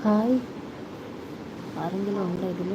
Hi. ആരെങ്കിലും ഉണ്ടോ ഇതിൽ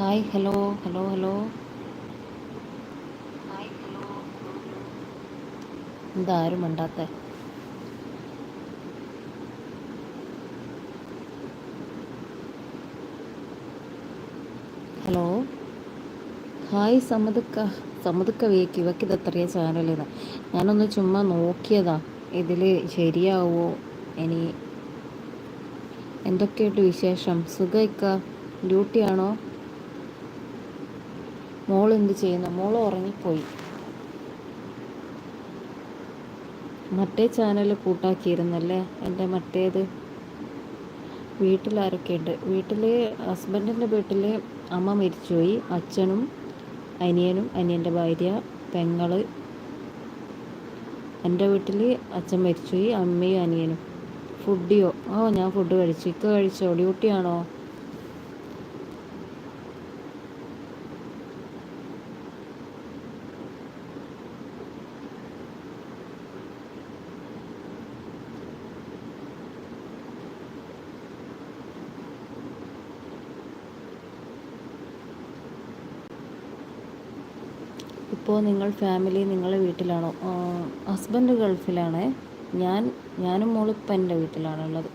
ഹായ് ഹലോ ഹലോ ഹലോ എന്താ ആരും മിണ്ടാത്ത? ഹലോ ഹായ് സമ്മതക്ക സമ്മതക്ക വേക്ക് ഇവക്ക് ഇത് എത്രയോ ചാനലിതാ ഞാനൊന്ന് ചുമ്മാ നോക്കിയതാ. ഇതിൽ ശരിയാവോ? ഇനി എന്തൊക്കെയുണ്ട് വിശേഷം? സുഖയിക്ക ഡ്യൂട്ടിയാണോ മോൾ എന്ത് ചെയ്യുന്നു? മോൾ ഉറങ്ങിപ്പോയി. മറ്റേ ചാനൽ കൂട്ടാക്കിയിരുന്നല്ലേ? എന്റെ മറ്റേത്. വീട്ടിലാരൊക്കെയുണ്ട് വീട്ടിൽ ഹസ്ബൻഡിന്റെ വീട്ടിൽ അമ്മ മരിച്ചുപോയി. അച്ഛനും അനിയനും അനിയന്റെ ഭാര്യ പെങ്ങൾ എന്റെ വീട്ടിൽ അച്ഛൻ മരിച്ചുപോയി അമ്മയും അനിയനും. ഫുഡിയോ? ഓ ഞാൻ ഫുഡ് കഴിച്ചു. ഇക്ക കഴിച്ചോ? ഡ്യൂട്ടിയാണോ? ഇപ്പോൾ നിങ്ങൾ ഫാമിലി നിങ്ങളെ വീട്ടിലാണോ? ഹസ്ബൻഡ് ഗൾഫിലാണ്. ഞാൻ ഞാനും മോളിപ്പം എന്റെ വീട്ടിലാണുള്ളത്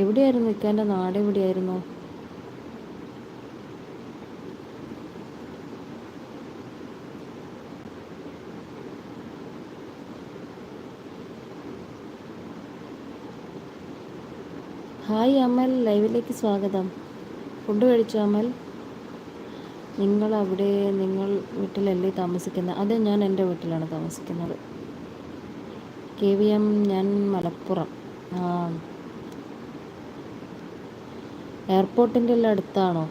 എവിടെയായിരുന്നു ഇക്കാന്റെ നാട് എവിടെയായിരുന്നു? ഹായ് അമൽ ലൈവിലേക്ക് സ്വാഗതം. ഫുഡ് കഴിച്ചോ അമൽ? നിങ്ങൾ അവിടെ നിങ്ങൾ വീട്ടിലല്ലേ താമസിക്കുന്നത്? അതെ ഞാൻ എന്റെ വീട്ടിലാണ് താമസിക്കുന്നത്. കെ വി എം ഞാൻ മലപ്പുറം. എയർപോർട്ടിന്റെ എല്ലാം അടുത്താണോ?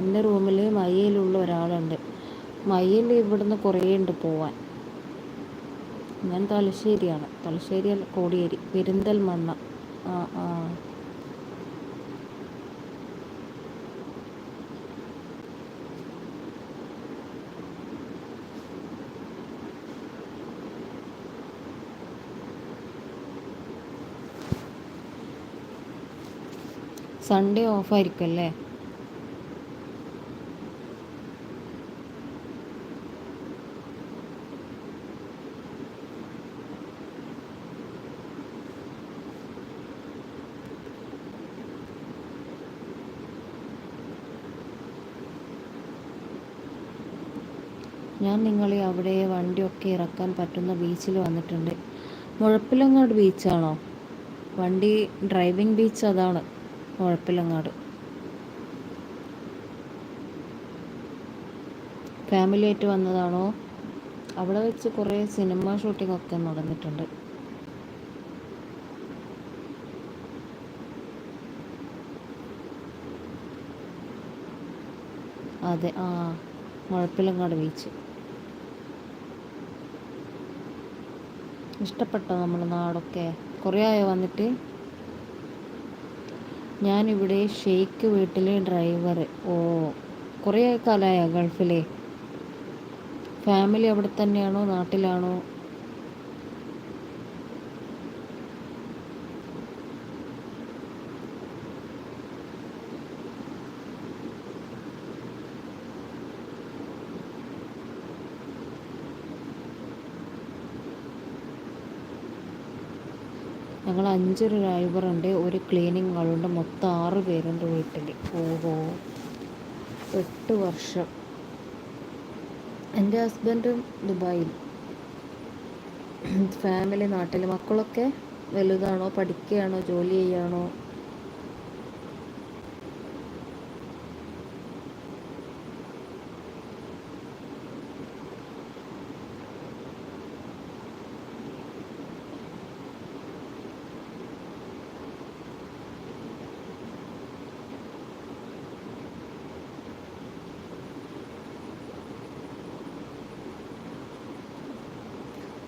എന്റെ റൂമിൽ മയ്യയിലുള്ള ഒരാളുണ്ട്. മയ്യയിൽ ഇവിടുന്ന് കുറേ ഉണ്ട് പോവാൻ. ഞാൻ തലശ്ശേരിയാണ്. തലശ്ശേരി അല്ല കോടിയേരി. പെരിന്തൽമണ്ണ. ആ ആ. സൺഡേ ഓഫായിരിക്കും അല്ലേ? ഞാൻ നിങ്ങളെ അവിടെ വണ്ടിയൊക്കെ ഇറക്കാൻ പറ്റുന്ന ബീച്ചിൽ വന്നിട്ടുണ്ട്. മുഴപ്പിലങ്ങാട് ബീച്ചാണോ? വണ്ടി ഡ്രൈവിംഗ് ബീച്ച് അതാണ് മുഴപ്പിലങ്ങാട്. ഫാമിലി ആയിട്ട് വന്നതാണോ? അവിടെ വെച്ച് കുറേ സിനിമ ഷൂട്ടിംഗ് ഒക്കെ നടന്നിട്ടുണ്ട്. അതെ ആ മുഴപ്പിലങ്ങാട് ബീച്ച്. ഇഷ്ടപ്പെട്ടോ നമ്മുടെ നാടൊക്കെ. കുറേ ആയോ വന്നിട്ട് ഞാനിവിടെ ഷെയ്ക്ക് വീട്ടിലെ ഡ്രൈവർ ഓ കുറേ കാലമായോ ഗൾഫിലെ? ഫാമിലി അവിടെ തന്നെയാണോ? നാട്ടിലാണോ? ഞങ്ങൾ അഞ്ചൊരു ഡ്രൈവറുണ്ട് ഒരു ക്ലീനിങ് ആളുണ്ട് മൊത്തം ആറ് പേരുണ്ട് വീട്ടിൽ. ഓഹോ. എട്ട് വർഷം. എന്റെ ഹസ്ബൻഡും ദുബായിൽ. ഫാമിലി നാട്ടിൽ. മക്കളൊക്കെ വലുതാണോ പഠിക്കുകയാണോ ജോലി ചെയ്യുകയാണോ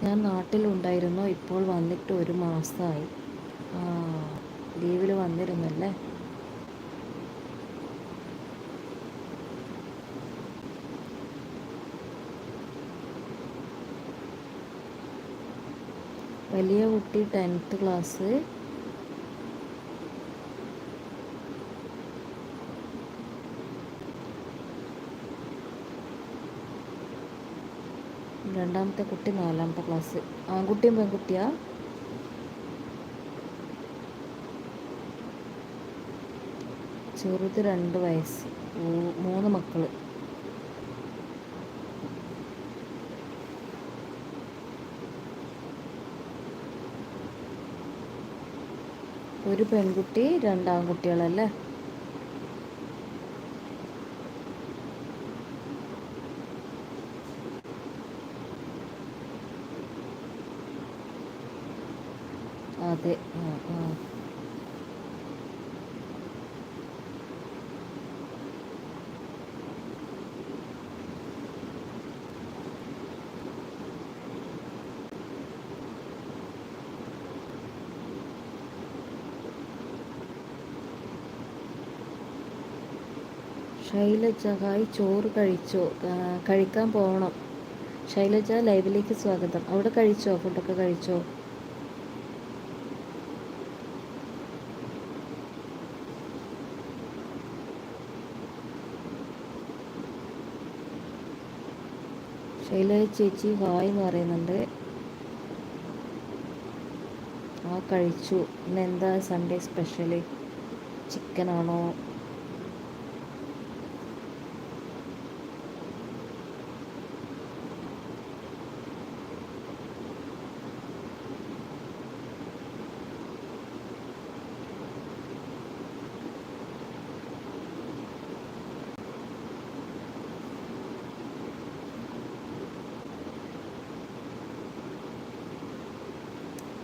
ഞാൻ നാട്ടിലുണ്ടായിരുന്നു. ഇപ്പോൾ വന്നിട്ട് ഒരു മാസമായി ലീവിൽ വന്നിരുന്നല്ലേ? വലിയ കുട്ടി ടെൻത്ത് ക്ലാസ്. രണ്ടാമത്തെ കുട്ടി നാലാമത്തെ ക്ലാസ് ആൺകുട്ടിയും പെൺകുട്ടിയാ? ചെറുത് രണ്ട് വയസ്സ്. മൂന്ന് മക്കൾ ഒരു പെൺകുട്ടി രണ്ടാൺകുട്ടികളല്ലേ അതെ. ആ ആ ശൈലജ ഹായ്. ചോറ് കഴിച്ചോ? കഴിക്കാൻ പോകണം ശൈലജ ലൈവിലേക്ക് സ്വാഗതം. അവിടെ കഴിച്ചോ? ഫുഡൊക്കെ കഴിച്ചോ? ശൈലജ ചേച്ചി ഹായ് എന്ന് പറയുന്നുണ്ട്. ആ കഴിച്ചു. ഇന്ന് എന്താ സൺഡേ സ്പെഷ്യൽ ചിക്കനാണോ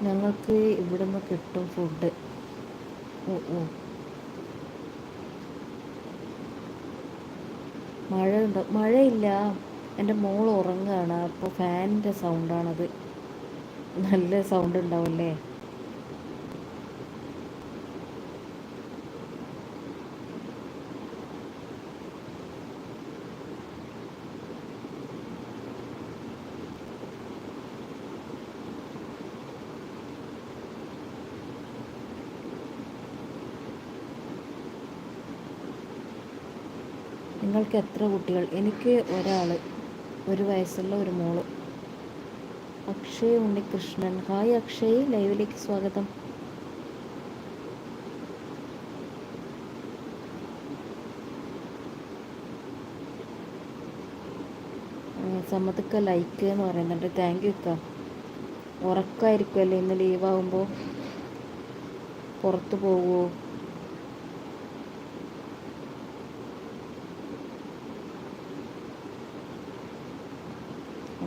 ഞങ്ങൾക്ക് ഇവിടുന്ന് കിട്ടും ഫുഡ് ഓ ഓ മഴ ഉണ്ടോ മഴയില്ല. എന്റെ മോൾ ഉറങ്ങുകയാണ്. അപ്പോൾ ഫാനിന്റെ സൗണ്ടാണത് നല്ല സൗണ്ട് ഉണ്ടാവില്ലേ നിങ്ങൾക്ക് എത്ര കുട്ടികൾ? എനിക്ക് ഒരാൾ ഒരു വയസ്സുള്ള ഒരു മോൾ. അക്ഷയ് ഉണ്ണികൃഷ്ണൻ. ഹായ് അക്ഷയ് ലൈവിലേക്ക് സ്വാഗതം. സമ്മതിക്ക ലൈക്ക് എന്ന് പറയുന്നുണ്ട്. താങ്ക് യു ഇക്ക ഉറക്കമായിരിക്കുമല്ലേ ഇന്ന് ലീവാകുമ്പോൾ പുറത്ത് പോകുമോ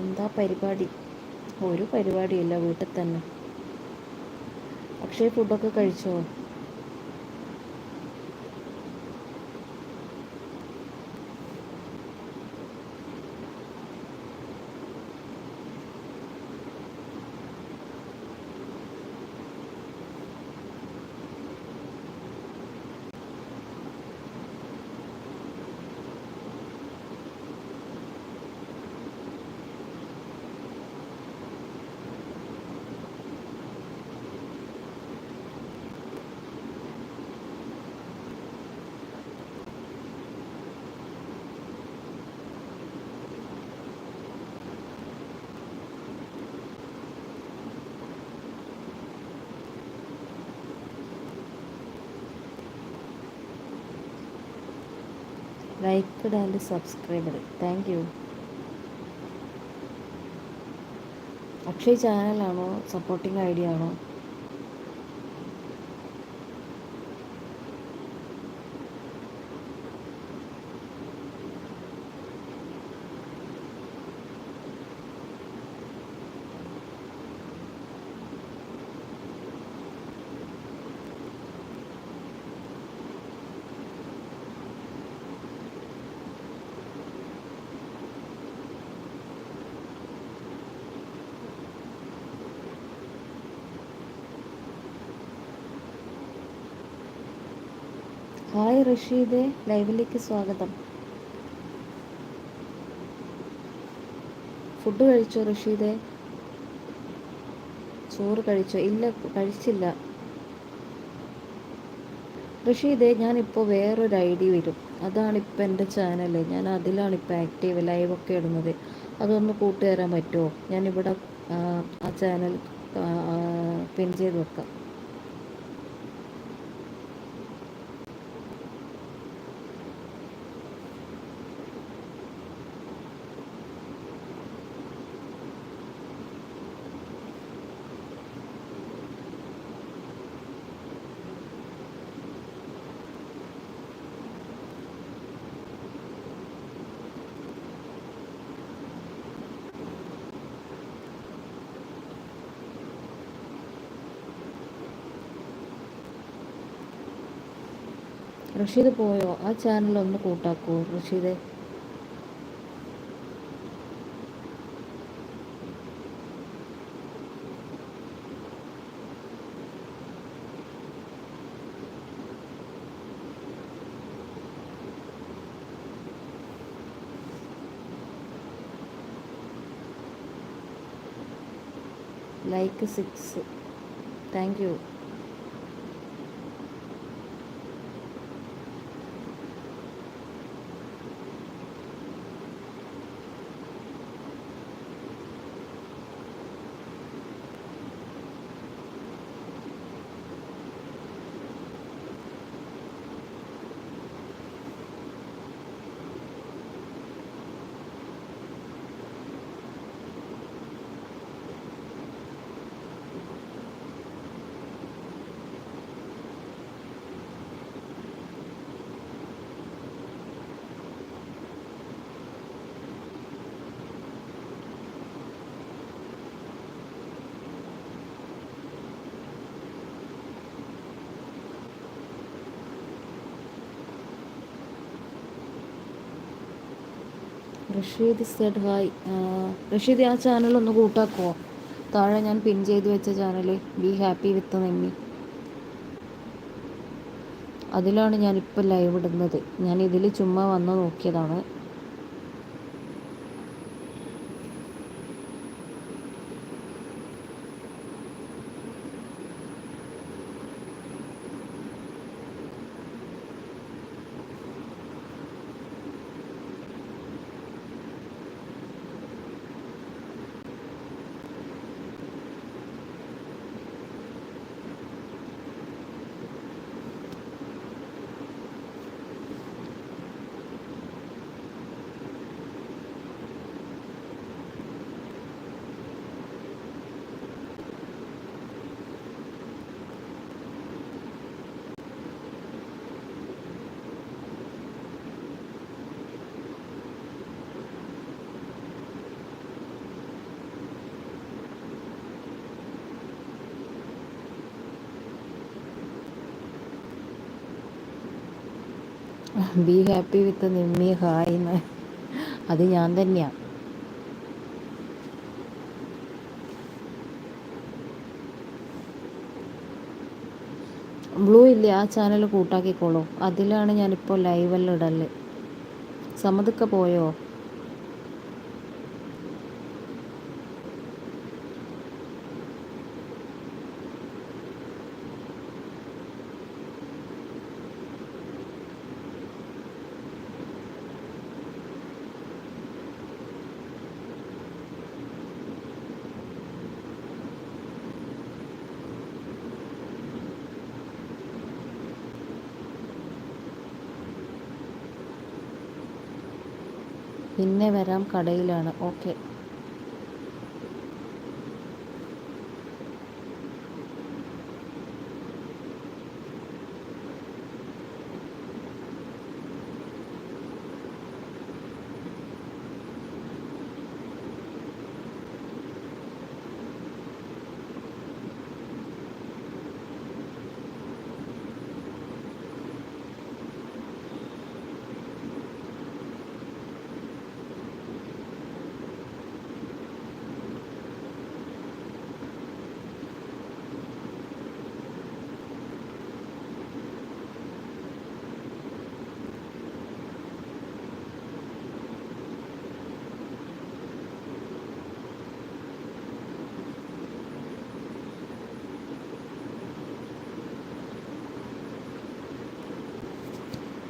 എന്താ പരിപാടി? ഒരു പരിപാടിയില്ല വീട്ടിൽ തന്നെ. അക്ഷയ് ഫുഡൊക്കെ കഴിച്ചോ? Liked and subscribed thank you Akshay ചാനലാണോ supporting idea ആണോ? ഹായ് റഷീദ് ലൈവിലേക്ക് സ്വാഗതം. ഫുഡ് കഴിച്ചോ റഷീദ്? ചോറ് കഴിച്ചോ? ഇല്ല കഴിച്ചില്ല. റഷീദെ ഞാനിപ്പോൾ വേറൊരു ഐ ഡി വരും. അതാണിപ്പോൾ എന്റെ ചാനൽ ഞാൻ അതിലാണ് ഇപ്പോൾ ആക്റ്റീവ് ലൈവൊക്കെ ഇടുന്നത്. അതൊന്ന് കൂട്ടുതരാൻ പറ്റുമോ? ഞാനിവിടെ ആ ചാനൽ പിൻ ചെയ്ത് വെക്കാം. റഷീദ് പോയോ? ആ ചാനൽ ഒന്ന് കൂട്ടാക്കോ. Rasheed. Like six thank you Rasheed said hi. Rasheed ആ ചാനൽ ഒന്ന് കൂട്ടാക്കുമോ താഴെ ഞാൻ പിൻ ചെയ്ത് വെച്ച channel be happy with Nemmi അതിലാണ് ഞാനിപ്പോൾ ലൈവ് ഇടുന്നത്. ഞാൻ ഇതിൽ ചുമ്മാ വന്ന് നോക്കിയതാണ്. Be happy with Nimmi hi എന്ന്. അത് ഞാൻ തന്നെയാണ് ബ്ലൂ ഇല്ലേ? ആ ചാനൽ കൂട്ടാക്കിക്കോളൂ. അതിലാണ് ഞാനിപ്പോൾ ലൈവെല്ലാം ഇടൽ. സമതൊക്കെ പോയോ? പിന്നെ വരാം കടയിലാണ്. ഓക്കെ.